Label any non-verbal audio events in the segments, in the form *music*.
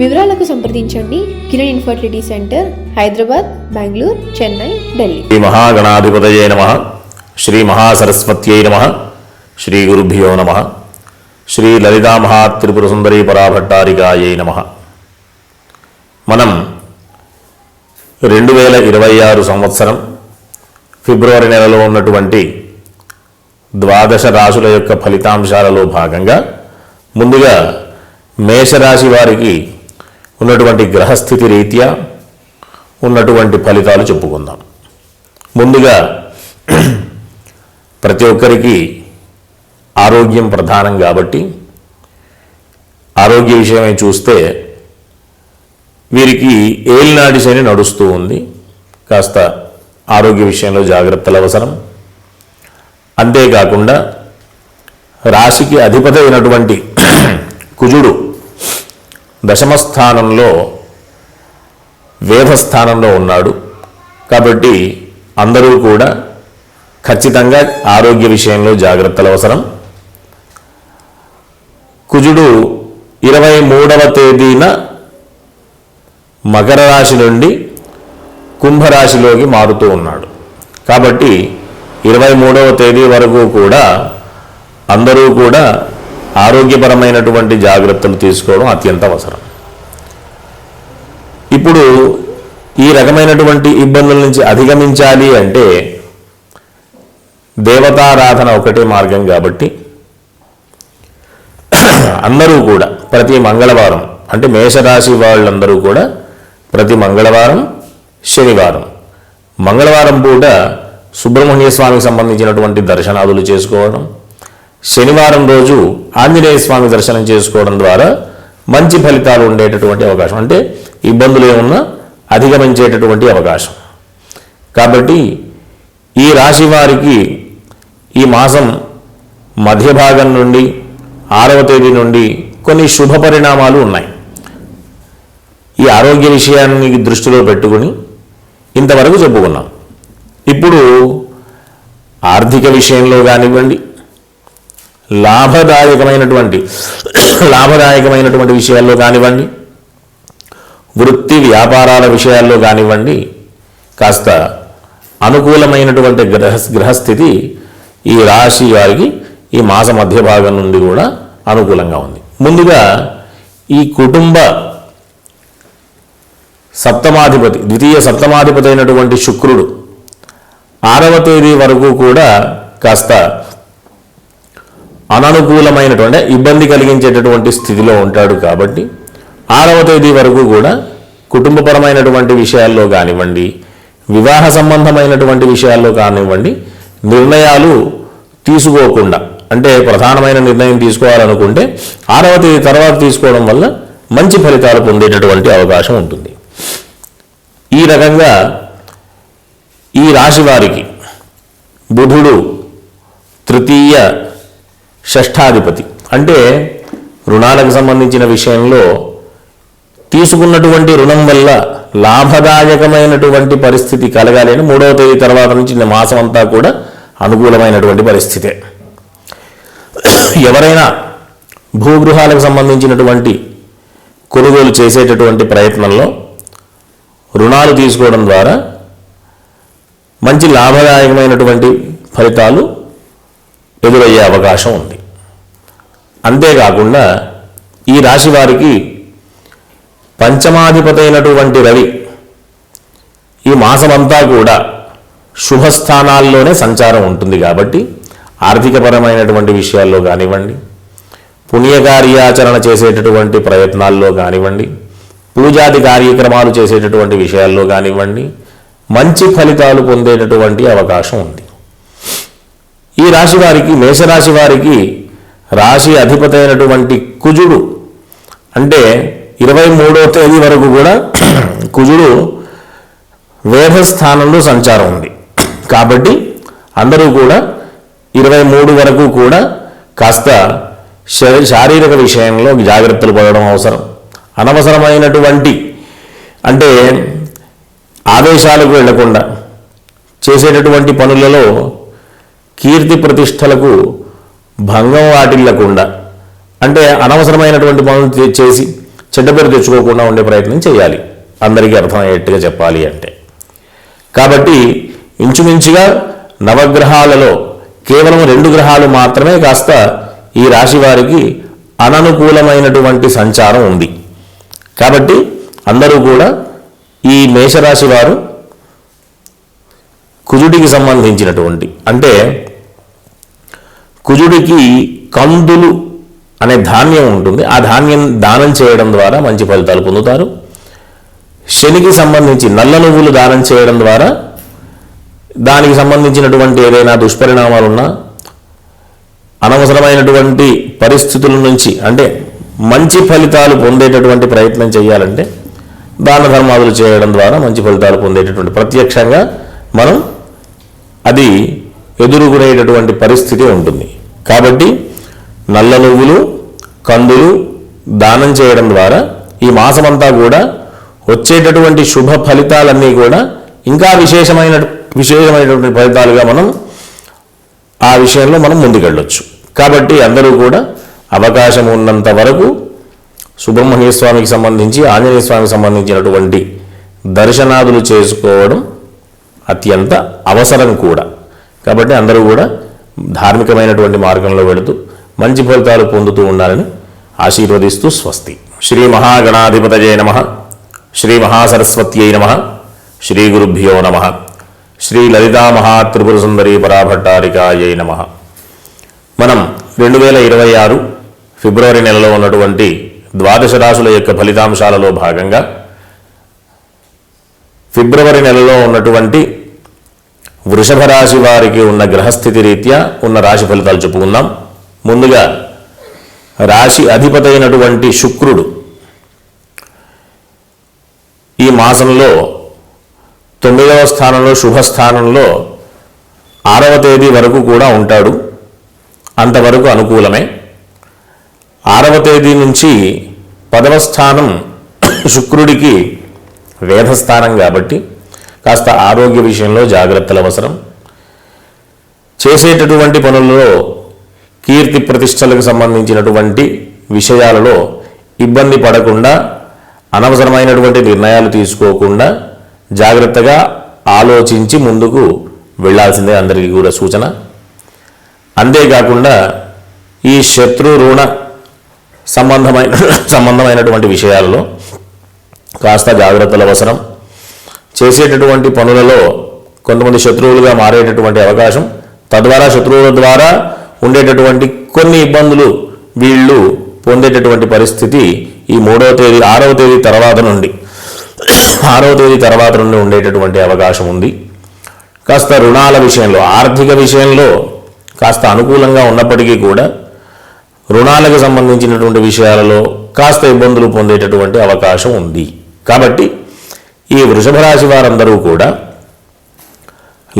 వివరాలకు సంప్రదించండి Kiran infertility centre Hyderabad Bengaluru Chennai Delhi. Shri మహాగణాధిపతయే నమ. శ్రీ మహాసరస్వత్యై నమ. శ్రీ గురుభ్యో నమ. శ్రీ లలితా మహాత్రిపుర సుందరీ పరాభట్టారికాయై నమ. మనం రెండు వేల ఇరవై ఆరు సంవత్సరం ఫిబ్రవరి నెలలో ఉన్నటువంటి ద్వాదశ రాశుల యొక్క ఫలితాంశాలలో భాగంగా ముందుగా మేషరాశి వారికి ఉన్నటువంటి గ్రహస్థితి రీత్యా ఉన్నటువంటి ఫలితాలు చెప్పుకుందాం. ముందుగా ప్రతి ఒక్కరికి ఆరోగ్యం ప్రధానం కాబట్టి ఆరోగ్య విషయమై చూస్తే వీరికి ఏలినాడి శని నడుస్తూ ఉంది. కాస్త ఆరోగ్య విషయంలో జాగ్రత్తలు అవసరం. అంతేకాకుండా రాశికి అధిపతి అయినటువంటి కుజుడు దశమ స్థానంలో వేధస్థానంలో ఉన్నాడు. కాబట్టి అందరూ కూడా ఖచ్చితంగా ఆరోగ్య విషయంలో జాగ్రత్తలు అవసరం. కుజుడు ఇరవై మూడవ తేదీన మకర రాశి నుండి కుంభరాశిలోకి మారుతూ ఉన్నాడు. కాబట్టి ఇరవై మూడవ తేదీ వరకు కూడా అందరూ కూడా ఆరోగ్యపరమైనటువంటి జాగ్రత్తలు తీసుకోవడం అత్యంత అవసరం. ఇప్పుడు ఈ రకమైనటువంటి ఇబ్బందుల నుంచి అధిగమించాలి అంటే దేవతారాధన ఒకటే మార్గం కాబట్టి అందరూ కూడా ప్రతి మంగళవారం అంటే మేషరాశి వాళ్ళందరూ కూడా ప్రతి మంగళవారం శనివారం. మంగళవారం పూట సుబ్రహ్మణ్య స్వామికి సంబంధించినటువంటి దర్శనాదులు చేసుకోవడం శనివారం రోజు ఆంజనేయ స్వామి దర్శనం చేసుకోవడం ద్వారా మంచి ఫలితాలు ఉండేటటువంటి అవకాశం. అంటే ఇబ్బందులు ఏమున్నా అధిగమించేటటువంటి అవకాశం. కాబట్టి ఈ రాశి వారికి ఈ మాసం మధ్య భాగం నుండి ఆరవ తేదీ నుండి కొన్ని శుభ పరిణామాలు ఉన్నాయి. ఈ ఆరోగ్య విషయాన్ని దృష్టిలో పెట్టుకుని ఇంతవరకు చెప్పుకున్నాం. ఇప్పుడు ఆర్థిక విషయంలో కానివ్వండి లాభదాయకమైనటువంటి లాభదాయకమైనటువంటి విషయాల్లో కానివ్వండి వృత్తి వ్యాపారాల విషయాల్లో కానివ్వండి కాస్త అనుకూలమైనటువంటి గ్రహ గ్రహస్థితి ఈ రాశి వారికి ఈ మాస మధ్య భాగం నుండి కూడా అనుకూలంగా ఉంది. ముందుగా ఈ కుటుంబ సప్తమాధిపతి ద్వితీయ సప్తమాధిపతి అయినటువంటి శుక్రుడు ఆరవ తేదీ వరకు కూడా కాస్త అననుకూలమైనటువంటి ఇబ్బంది కలిగించేటటువంటి స్థితిలో ఉంటాడు కాబట్టి ఆరవ తేదీ వరకు కూడా కుటుంబపరమైనటువంటి విషయాల్లో కానివ్వండి వివాహ సంబంధమైనటువంటి విషయాల్లో కానివ్వండి నిర్ణయాలు తీసుకోకుండా అంటే ప్రధానమైన నిర్ణయం తీసుకోవాలనుకుంటే ఆరవ తేదీ తర్వాత తీసుకోవడం వల్ల మంచి ఫలితాలు పొందేటటువంటి అవకాశం ఉంటుంది. ఈ రకంగా ఈ రాశి వారికి బుధుడు తృతీయ షష్ఠాధిపతి అంటే రుణాలకు సంబంధించిన విషయంలో తీసుకున్నటువంటి రుణం వల్ల లాభదాయకమైనటువంటి పరిస్థితి కలగాలి అని మూడవ తేదీ తర్వాత నుంచి ఈ మాసం అంతా కూడా అనుకూలమైనటువంటి పరిస్థితే. ఎవరైనా భూగృహాలకు సంబంధించినటువంటి కొనుగోలు చేసేటటువంటి ప్రయత్నంలో రుణాలు తీసుకోవడం ద్వారా మంచి లాభదాయకమైనటువంటి ఫలితాలు ఎదురయ్యే అవకాశం ఉంది. అంతేకాకుండా ఈ రాశి వారికి పంచమాధిపతైనటువంటి రవి ఈ మాసమంతా కూడా శుభస్థానాల్లోనే సంచారం ఉంటుంది కాబట్టి ఆర్థికపరమైనటువంటి విషయాల్లో కానివ్వండి పుణ్యకార్యాచరణ చేసేటటువంటి ప్రయత్నాల్లో కానివ్వండి పూజాది కార్యక్రమాలు చేసేటటువంటి విషయాల్లో కానివ్వండి మంచి ఫలితాలు పొందేటటువంటి అవకాశం ఉంది. ఈ రాశి వారికి మేషరాశి వారికి రాశి అధిపతైనటువంటి కుజుడు అంటే ఇరవై మూడో తేదీ వరకు కూడా *clears throat* కుజుడు వేధస్థానంలో సంచారం ఉంది. కాబట్టి అందరూ కూడా ఇరవై మూడు వరకు కూడా కాస్త శారీరక విషయంలో జాగ్రత్తలు పడడం అవసరం. అనవసరమైనటువంటి అంటే ఆదేశాలకు వెళ్ళకుండా చేసేటటువంటి పనులలో కీర్తి ప్రతిష్టలకు భంగం వాటిల్లకుండా అంటే అనవసరమైనటువంటి పనులు చేసి చెడ్డ పేరు తెచ్చుకోకుండా ఉండే ప్రయత్నం చేయాలి. అందరికీ అర్థమయ్యేట్టుగా చెప్పాలి అంటే. కాబట్టి ఇంచుమించుగా నవగ్రహాలలో కేవలం రెండు గ్రహాలు మాత్రమే కాస్త ఈ రాశి వారికి అననుకూలమైనటువంటి సంచారం ఉంది. కాబట్టి అందరూ కూడా ఈ మేషరాశి వారు కుజుడికి సంబంధించినటువంటి అంటే కుజుడికి కందులు అనే ధాన్యం ఉంటుంది. ఆ ధాన్యం దానం చేయడం ద్వారా మంచి ఫలితాలు పొందుతారు. శనికి సంబంధించి నల్ల నువ్వులు దానం చేయడం ద్వారా దానికి సంబంధించినటువంటి ఏదైనా దుష్పరిణామాలు ఉన్నా అనవసరమైనటువంటి పరిస్థితుల నుంచి అంటే మంచి ఫలితాలు పొందేటటువంటి ప్రయత్నం చేయాలంటే దాన ధర్మాదులు చేయడం ద్వారా మంచి ఫలితాలు పొందేటటువంటి ప్రత్యక్షంగా మనం అది ఎదురుగునేటటువంటి పరిస్థితి ఉంటుంది. కాబట్టి నల్ల నువ్వులు కందులు దానం చేయడం ద్వారా ఈ మాసమంతా కూడా వచ్చేటటువంటి శుభ ఫలితాలన్నీ కూడా ఇంకా విశేషమైన విశేషమైనటువంటి ఫలితాలుగా మనం ఆ విషయంలో మనం ముందుకెళ్ళొచ్చు. కాబట్టి అందరూ కూడా అవకాశం ఉన్నంత వరకు సుబ్రహ్మణ్య స్వామికి సంబంధించి ఆంజనేయ స్వామికి సంబంధించినటువంటి దర్శనాదులు చేసుకోవడం అత్యంత అవసరం కూడా. కాబట్టి అందరూ కూడా ధార్మికమైనటువంటి మార్గంలో వెళుతూ మంచి ఫలితాలు పొందుతూ ఉండాలని ఆశీర్వదిస్తూ స్వస్తి. శ్రీ మహాగణాధిపతయే నమ. శ్రీ మహాసరస్వత్యై నమ. శ్రీ గురుభ్యో నమ. శ్రీ లలితా మహాత్రిపుర సుందరి పరాభట్టారికాయై నమ. మనం రెండు వేల ఇరవై ఆరు ఫిబ్రవరి నెలలో ఉన్నటువంటి ద్వాదశ రాశుల యొక్క ఫలితాంశాలలో భాగంగా ఫిబ్రవరి నెలలో ఉన్నటువంటి వృషభ రాశి వారికి ఉన్న గ్రహస్థితి రీత్యా ఉన్న రాశి ఫలితాలు చెప్పుకుందాం. ముందుగా రాశి అధిపతి అయినటువంటి శుక్రుడు ఈ మాసంలో తొమ్మిదవ స్థానంలో శుభస్థానంలో ఆరవ తేదీ వరకు కూడా ఉంటాడు. అంతవరకు అనుకూలమే. ఆరవ తేదీ నుంచి పదవ స్థానం శుక్రుడికి వేధస్థానం కాబట్టి కాస్త ఆరోగ్య విషయంలో జాగ్రత్తలు అవసరం. చేసేటటువంటి పనుల్లో కీర్తి ప్రతిష్టలకు సంబంధించినటువంటి విషయాలలో ఇబ్బంది పడకుండా అనవసరమైనటువంటి నిర్ణయాలు తీసుకోకుండా జాగ్రత్తగా ఆలోచించి ముందుకు వెళ్ళాల్సిందే అందరికీ కూడా సూచన. అంతేకాకుండా ఈ శత్రు రుణ సంబంధమైన సంబంధమైనటువంటి విషయాలలో కాస్త జాగ్రత్తలు అవసరం. చేసేటటువంటి పనులలో కొంతమంది శత్రువులుగా మారేటటువంటి అవకాశం. తద్వారా శత్రువుల ద్వారా ఉండేటటువంటి కొన్ని ఇబ్బందులు వీళ్ళు పొందేటటువంటి పరిస్థితి ఈ మూడవ తేదీ ఆరవ తేదీ తర్వాత నుండి. ఆరవ తేదీ తర్వాత నుండి ఉండేటటువంటి అవకాశం ఉంది. కాస్త రుణాల విషయంలో ఆర్థిక విషయంలో కాస్త అనుకూలంగా ఉన్నప్పటికీ కూడా రుణాలకు సంబంధించినటువంటి విషయాలలో కాస్త ఇబ్బందులు పొందేటటువంటి అవకాశం ఉంది. కాబట్టి ఈ వృషభ రాశి వారందరూ కూడా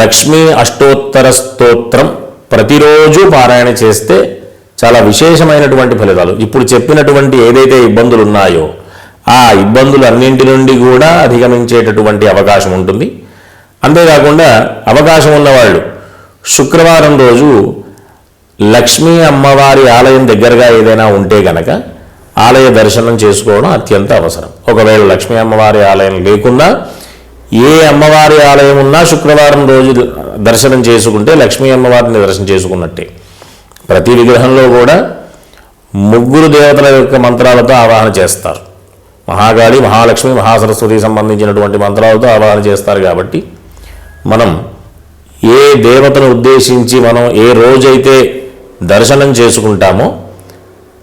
లక్ష్మీ అష్టోత్తర స్తోత్రం ప్రతిరోజు పారాయణ చేస్తే చాలా విశేషమైనటువంటి ఫలితాలు. ఇప్పుడు చెప్పినటువంటి ఏదైతే ఇబ్బందులు ఉన్నాయో ఆ ఇబ్బందులు అన్నింటి నుండి కూడా అధిగమించేటటువంటి అవకాశం ఉంటుంది. అంతేకాకుండా అవకాశం ఉన్నవాళ్ళు శుక్రవారం రోజు లక్ష్మీ అమ్మవారి ఆలయం దగ్గరగా ఏదైనా ఉంటే గనక ఆలయ దర్శనం చేసుకోవడం అత్యంత అవసరం. ఒకవేళ లక్ష్మీ అమ్మవారి ఆలయం లేకుండా ఏ అమ్మవారి ఆలయం ఉన్నా శుక్రవారం రోజు దర్శనం చేసుకుంటే లక్ష్మీ అమ్మవారిని దర్శనం చేసుకున్నట్టే. ప్రతి విగ్రహంలో కూడా ముగ్గురు దేవతల యొక్క మంత్రాలతో ఆవాహన చేస్తారు. మహాకాళి మహాలక్ష్మి మహాసరస్వతి సంబంధించినటువంటి మంత్రాలతో ఆవాహన చేస్తారు కాబట్టి మనం ఏ దేవతను ఉద్దేశించి మనం ఏ రోజైతే దర్శనం చేసుకుంటామో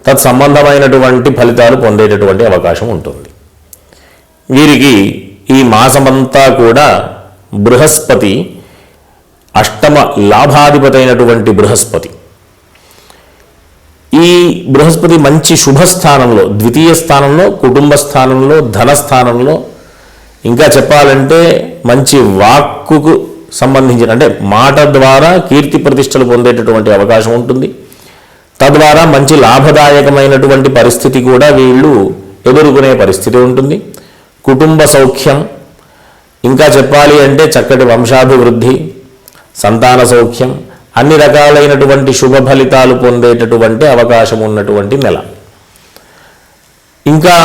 తత్సంబంధమైనటువంటి ఫలితాలు పొందేటటువంటి అవకాశం ఉంటుంది. వీరికి ఈ మాసమంతా కూడా బృహస్పతి అష్టమ లాభాధిపతి అయినటువంటి బృహస్పతి. ఈ బృహస్పతి మంచి శుభ స్థానంలో ద్వితీయ స్థానంలో కుటుంబ స్థానంలో ధన స్థానంలో ఇంకా చెప్పాలంటే మంచి వాక్కుకు సంబంధించిన అంటే మాట ద్వారా కీర్తి ప్రతిష్టలు పొందేటటువంటి అవకాశం ఉంటుంది. తద్వారా మంచి లాభదాయకమైనటువంటి పరిస్థితి కూడా వీళ్ళు ఎదుర్కొనే పరిస్థితి ఉంటుంది. కుటుంబ సౌఖ్యం ఇంకా చెప్పాలి అంటే చక్కటి వంశాభివృద్ధి సంతాన సౌఖ్యం అన్ని రకాలైనటువంటి శుభ ఫలితాలు పొందేటటువంటి అవకాశం ఉన్నటువంటి నెల. ఇంకా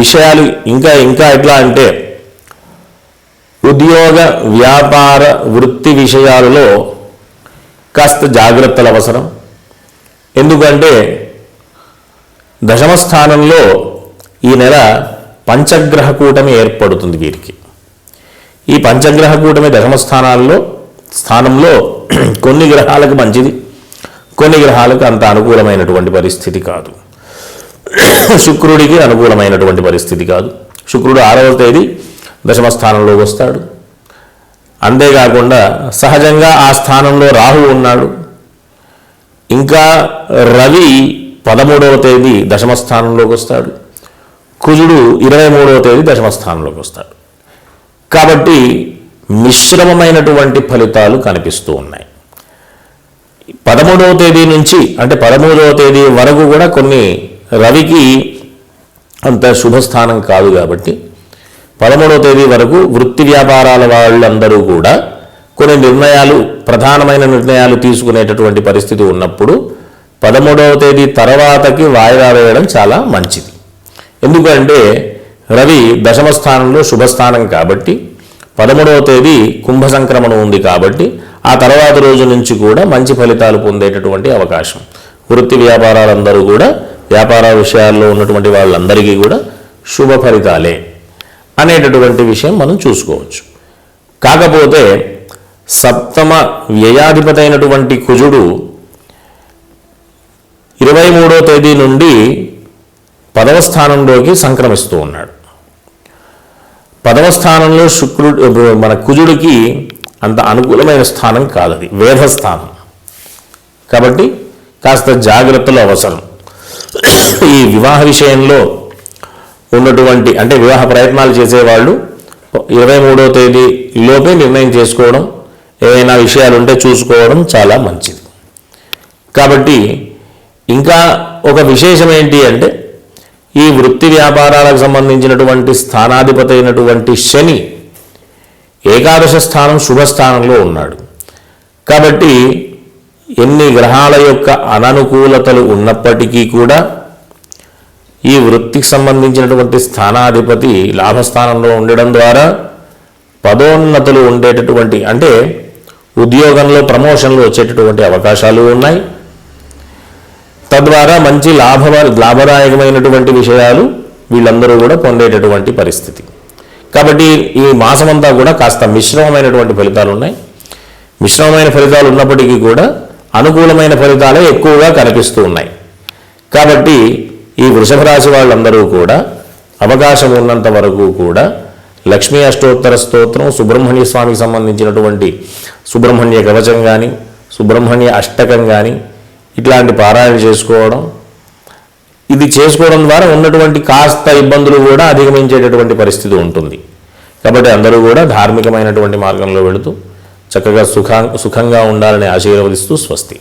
విషయాలు ఇంకా ఇంకా ఎట్లా అంటే ఉద్యోగ వ్యాపార వృత్తి విషయాలలో కాస్త జాగ్రత్తలు అవసరం. ఎందుకంటే దశమ స్థానంలో ఈ నెల పంచగ్రహ కూటమి ఏర్పడుతుంది వీరికి. ఈ పంచగ్రహ కూటమి దశమ స్థానాల్లో స్థానంలో *clears throat* కొన్ని గ్రహాలకు మంచిది కొన్ని గ్రహాలకు అంత అనుకూలమైనటువంటి పరిస్థితి కాదు. *clears throat* శుక్రుడికి అనుకూలమైనటువంటి పరిస్థితి కాదు. శుక్రుడు ఆరవ తేదీ దశమ స్థానంలోకి వస్తాడు. అంతేకాకుండా సహజంగా ఆ స్థానంలో రాహు ఉన్నాడు. ఇంకా రవి పదమూడవ తేదీ దశమ స్థానంలోకి వస్తాడు. కుజుడు ఇరవై మూడవ తేదీ దశమ స్థానంలోకి వస్తాడు. కాబట్టి మిశ్రమమైనటువంటి ఫలితాలు కనిపిస్తూ ఉన్నాయి. పదమూడవ తేదీ నుంచి అంటే పదమూడవ తేదీ వరకు కూడా కొన్ని రవికి అంత శుభస్థానం కాదు కాబట్టి పదమూడవ తేదీ వరకు వృత్తి వ్యాపారాల వాళ్ళందరూ కూడా కొన్ని నిర్ణయాలు ప్రధానమైన నిర్ణయాలు తీసుకునేటటువంటి పరిస్థితి ఉన్నప్పుడు పదమూడవ తేదీ తర్వాతకి వాయిదా వేయడం చాలా మంచిది. ఎందుకంటే రవి దశమ స్థానంలో శుభస్థానం కాబట్టి పదమూడవ తేదీ కుంభ సంక్రమణం ఉంది కాబట్టి ఆ తర్వాత రోజు నుంచి కూడా మంచి ఫలితాలు పొందేటటువంటి అవకాశం. వృత్తి వ్యాపారాలందరూ కూడా వ్యాపార విషయాల్లో ఉన్నటువంటి వాళ్ళందరికీ కూడా శుభ ఫలితాలే అనేటటువంటి విషయం మనం చూసుకోవచ్చు. కాకపోతే సప్తమ వ్యయాధిపతైనటువంటి కుజుడు ఇరవై మూడో తేదీ నుండి పదవ స్థానంలోకి సంక్రమిస్తూ ఉన్నాడు. పదవ స్థానంలో శుక్రుడు మన కుజుడికి అంత అనుకూలమైన స్థానం కాదది వేధస్థానం కాబట్టి కాస్త జాగ్రత్తలు అవసరం. ఈ వివాహ విషయంలో ఉన్నటువంటి అంటే వివాహ ప్రయత్నాలు చేసేవాళ్ళు ఇరవై మూడో తేదీ లోపే నిర్ణయం చేసుకోవడం ఏదైనా విషయాలు ఉంటే చూసుకోవడం చాలా మంచిది. కాబట్టి ఇంకా ఒక విశేషం ఏంటి అంటే ఈ వృత్తి వ్యాపారాలకు సంబంధించినటువంటి స్థానాధిపతి అయినటువంటి శని ఏకాదశ స్థానం శుభస్థానంలో ఉన్నాడు. కాబట్టి ఎన్ని గ్రహాల యొక్క అననుకూలతలు ఉన్నప్పటికీ కూడా ఈ వృత్తికి సంబంధించినటువంటి స్థానాధిపతి లాభస్థానంలో ఉండడం ద్వారా పదోన్నతులు ఉండేటటువంటి అంటే ఉద్యోగంలో ప్రమోషన్లు వచ్చేటటువంటి అవకాశాలు ఉన్నాయి. తద్వారా మంచి లాభ లాభదాయకమైనటువంటి విషయాలు వీళ్ళందరూ కూడా పొందేటటువంటి పరిస్థితి. కాబట్టి ఈ మాసమంతా కూడా కాస్త మిశ్రమమైనటువంటి ఫలితాలు ఉన్నాయి. మిశ్రమమైన ఫలితాలు ఉన్నప్పటికీ కూడా అనుకూలమైన ఫలితాలే ఎక్కువగా కనిపిస్తూ ఉన్నాయి. కాబట్టి ఈ వృషభ రాశి వాళ్ళందరూ కూడా అవకాశం ఉన్నంత వరకు కూడా లక్ష్మీ అష్టోత్తర స్తోత్రం సుబ్రహ్మణ్య స్వామికి సంబంధించినటువంటి సుబ్రహ్మణ్య కవచం కానీ సుబ్రహ్మణ్య అష్టకం కానీ ఇట్లాంటి పారాయణ చేసుకోవడం ఇది చేసుకోవడం ద్వారా ఉన్నటువంటి కాస్త ఇబ్బందులు కూడా అధిగమించేటటువంటి పరిస్థితి ఉంటుంది. కాబట్టి అందరూ కూడా ధార్మికమైనటువంటి మార్గంలో వెళుతూ చక్కగా సుఖా సుఖంగా ఉండాలని ఆశీర్వదిస్తూ స్వస్తి.